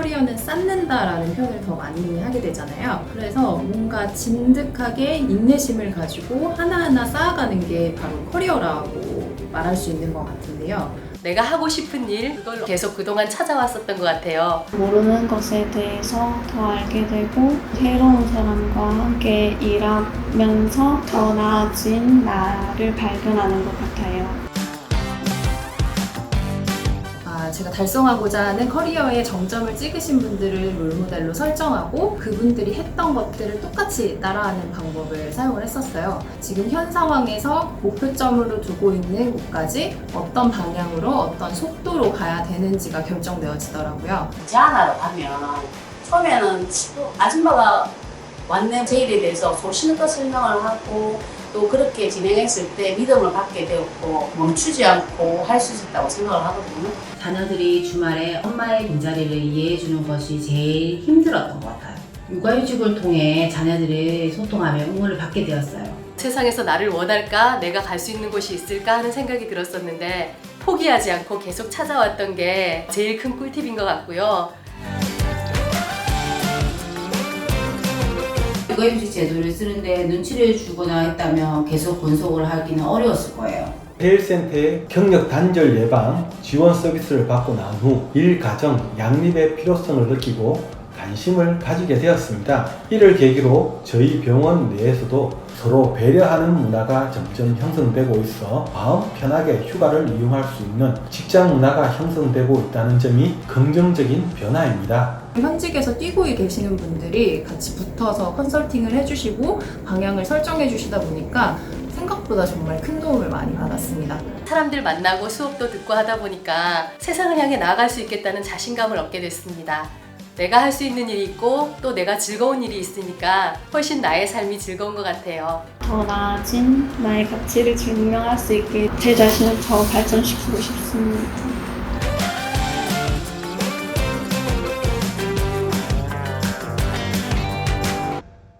커리어는 쌓는다라는 표현을 더 많이 하게 되잖아요. 그래서 뭔가 진득하게 인내심을 가지고 하나하나 쌓아가는 게 바로 커리어라고 말할 수 있는 것 같은데요. 내가 하고 싶은 일 그걸 계속 그동안 찾아왔었던 것 같아요. 모르는 것에 대해서 더 알게 되고 새로운 사람과 함께 일하면서 더 나아진 나를 발견하는 것 같아요. 제가 달성하고자 하는 커리어의 정점을 찍으신 분들을 롤모델로 설정하고 그분들이 했던 것들을 똑같이 따라하는 방법을 사용을 했었어요. 지금 현 상황에서 목표점으로 두고 있는 곳까지 어떤 방향으로 어떤 속도로 가야 되는지가 결정되어지더라고요. 제안하러 가면 처음에는 또 아줌마가 왔네 제일에 대해서 소신껏 설명을 하고 또 그렇게 진행했을 때 믿음을 받게 되었고 멈추지 않고 할 수 있다고 생각을 하거든요. 자녀들이 주말에 엄마의 빈자리를 이해해주는 것이 제일 힘들었던 것 같아요. 육아휴직을 통해 자녀들이 소통하며 응원을 받게 되었어요. 세상에서 나를 원할까? 내가 갈 수 있는 곳이 있을까? 하는 생각이 들었었는데 포기하지 않고 계속 찾아왔던 게 제일 큰 꿀팁인 것 같고요. 육아휴직 제도를 쓰는데 눈치를 주거나 했다면 계속 분석을 하기는 어려웠을 거예요. 해일센터의 경력 단절 예방 지원 서비스를 받고 난 후 일 가정 양립의 필요성을 느끼고 관심을 가지게 되었습니다. 이를 계기로 저희 병원 내에서도 서로 배려하는 문화가 점점 형성되고 있어 마음 편하게 휴가를 이용할 수 있는 직장 문화가 형성되고 있다는 점이 긍정적인 변화입니다. 현직에서 뛰고 계시는 분들이 같이 붙어서 컨설팅을 해주시고 방향을 설정해 주시다 보니까 생각보다 정말 큰 도움을 많이 받았습니다. 사람들 만나고 수업도 듣고 하다 보니까 세상을 향해 나아갈 수 있겠다는 자신감을 얻게 됐습니다. 내가 할 수 있는 일이 있고 또 내가 즐거운 일이 있으니까 훨씬 나의 삶이 즐거운 것 같아요. 더 나아진 나의 가치를 증명할 수 있게 제 자신을 더 발전시키고 싶습니다.